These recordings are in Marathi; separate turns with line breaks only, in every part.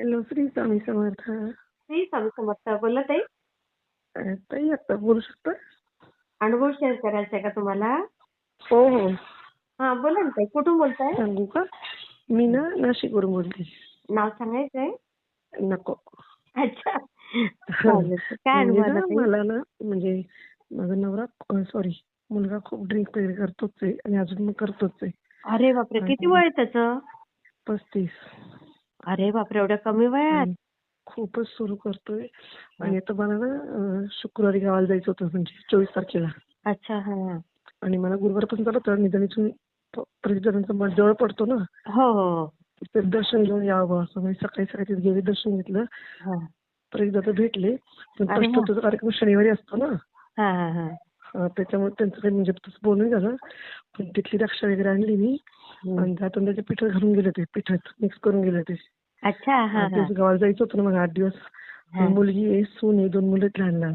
हॅलो श्री स्वामी समर्थ?
श्री स्वामी समर्थ? बोला ताई.
ताई आता बोलू शकता?
अनुभव शेअर करायचा आहे का तुम्हाला?
हो हो.
हा बोला ना ताई कुठून बोलताय?
सांगू का? मी ना नाशिकवरून बोलते.
नाव सांगायचंय?
नको.
अच्छा. काय
म्हणजे
अनुभव
ना? मला ना म्हणजे माझा नवरा सॉरी मुलगा खूप ड्रिंक वगैरे करतोच आहे आणि अजून मग करतोच आहे.
अरे बापरे किती वय आहे त्याचं?
पस्तीस.
अरे बापरे एवढ्या कमी वयात?
खूपच सुरू करतोय. आणि आता मला ना शुक्रवारी गावाला जायचं होतं म्हणजे चोवीस तारखेला.
अच्छा हा.
आणि मला गुरुवार पण चालत निदान इथून प- प्रेसिडेंटचा मठ जवळ पडतो ना.
हो हो हो.
ते दर्शन घेऊन यावं असं मी सकाळी सकाळी तिथे गेले दर्शन घेतलं.
हा.
तर एकदा तर भेटले. पण. प्रश्नोत्तरचा कार्यक्रम शनिवारी असतो ना.
हा हा हा.
हा, त्याच्यामुळे त्यांचं काही म्हणजे तसं बोलणं नाही झालं. पण तिथली द्राक्ष वगैरे आणली मी. आणि त्यातून त्याच्या पिठात घालून गेले ते पिठात मिक्स करून गेले ते
अच्छा
गावाला जायचं होतं ना मग आठ दिवस. मुलगी आहे सून आहे दोन मुलं लहान लहान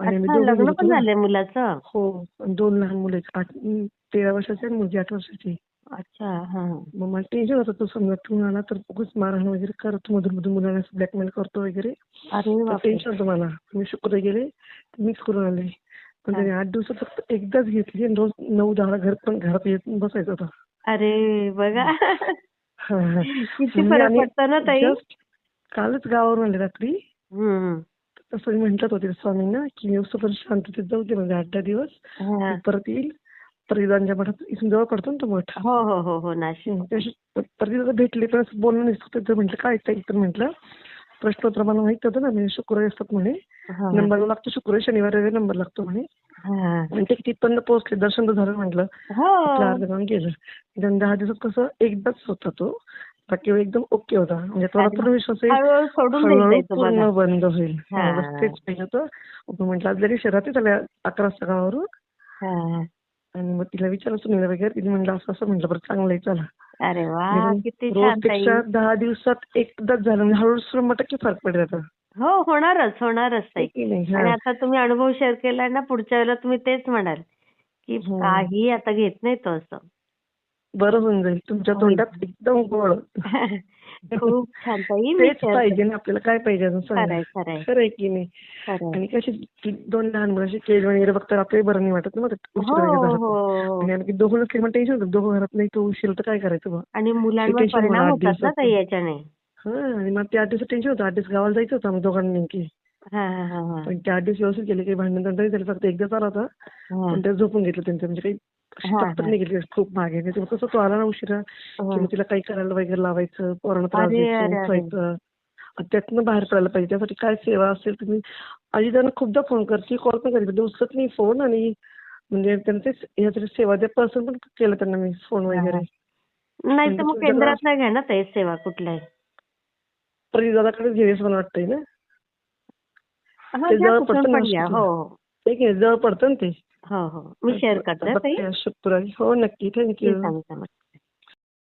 आणि
लग्न पण. झालंय मुलाचं?
हो दोन लहान मुलं आहेत. आठ तेरा वर्षाची आणि मुलगी आठ वर्षाची.
अच्छा हा.
मग मला टेन्शन होतं तो समजा तू आला तर उगाच मारहाण वगैरे करतो मधून मधून मुलांना ब्लॅकमेल करतो वगैरे. टेन्शन होतं मला. मी शुक्रवारी गेले मिक्स करून आले. पण त्याने आठ दिवसात फक्त एकदाच घेतली आणि रोज नऊ दहा घर पण घरात येत बसायचं होतं.
अरे बघा. किती फरक पडतो ना ताई?
कालच गावावरून आले रात्री. तसं मी म्हटलं होते स्वामींना की मी पण शांततेत जाऊ दे म्हणजे आठ दहा दिवस. परत येईल. परिधानच्या मठात इथून जवळ पडतो ना तो मठ.
हो हो हो हो नाशिक.
हम्म, त्याशी परत भेटले पण बोलणं नाही फक्त म्हटलं काय ताई? तर म्हटलं प्रश्नोत्तर मला माहीत होतं ना शुक्रवारी असतात म्हणे.
हा.
नंबर लागतो शुक्रवारी शनिवारी वगैरे नंबर लागतो म्हणे.
हा.
ते तिथपर्यंत पोहोचले दर्शन तर झालं म्हटलं.
हो.
केलं. निदान दहा दिवसात कसं एकदाच होता तो. बाकी एकदम ओके होता. म्हणजे
अरे
पण विश्वास पूर्ण बंद होईल.
हा.
हा, तेच पाहिजे होतं. म्हटलं आज लगेच शहरात झाल्या अकरा वाजता गावावरून
हा.
आणि मग तिला विचारलं सुनीला वगैरे तिने म्हटलं असं असं म्हटलं बरं चांगलं आहे चला
अरे वा किती छान
दहा दिवसात एकदाच झालं म्हणजे हळूहळू शंभर टक्के फरक पडेल आता
हो होणारच होणारच आणि. आता तुम्ही अनुभव शेअर केलाय ना पुढच्या वेळेला तुम्ही तेच म्हणाल की
हो.
काही आता घेत नाही तो असं
बरं होऊन जाईल तुमच्या. तोंडात एकदम गोड
खूप छान ताई
तेच पाहिजे ना आपल्याला काय पाहिजे अजून
खरंय
की नाही? आणि कशी दोन लहान मुलांची केज वगैरे बघता आपल्याही बरं नाही वाटत ना मग ते
हो. हो
दोघं नसले मग टेन्शन होतं दोघं घरात नाही तो उशीर तर काय करायचं बा?
आणि मुलांवर परिणाम होतात ना. ताई याच्याने.
हा आणि मग ते आठ दिवस टेन्शन होतं. आठ दिवस गावाला जायचं होतं आम्ही दोघांनी नेमकी. पण ते आठ दिवस व्यवस्थित गेले काही भांडण झाले फक्त एकदाच आला होता. पण ते झोपून घेतलं त्यांचं म्हणजे काही नाही घेतली खूप मागे. कसं तो आला ना उशिरा.
हा.
मग तिला काही करायला वगैरे लावायचं पोरांना त्रास द्यायचं त्यातनं बाहेर पडायला पाहिजे. त्यासाठी काय सेवा असेल तुम्ही. आधी त्यांना खूपदा फोन करते कॉल पण करते. उचलत नाही फोन आणि म्हणजे त्यांचे यासाठी सेवा द्या पर्सन पण केलं त्यांना मी फोन वगैरे.
नाही तर
म्हणजे
मग
तुमच्याकडे
केंद्रात नाही घ्या ना ताई सेवा कुठल्याही.
परिदादाकडे घ्यावीच मला वाटतंय ना? ते जवळ पडतं ना हॉस्पिटल.
हो हो.
ते जवळ पडतं ना ते?
हो हो. मी शेअर करते ताई.
हो नक्की. थँक्यू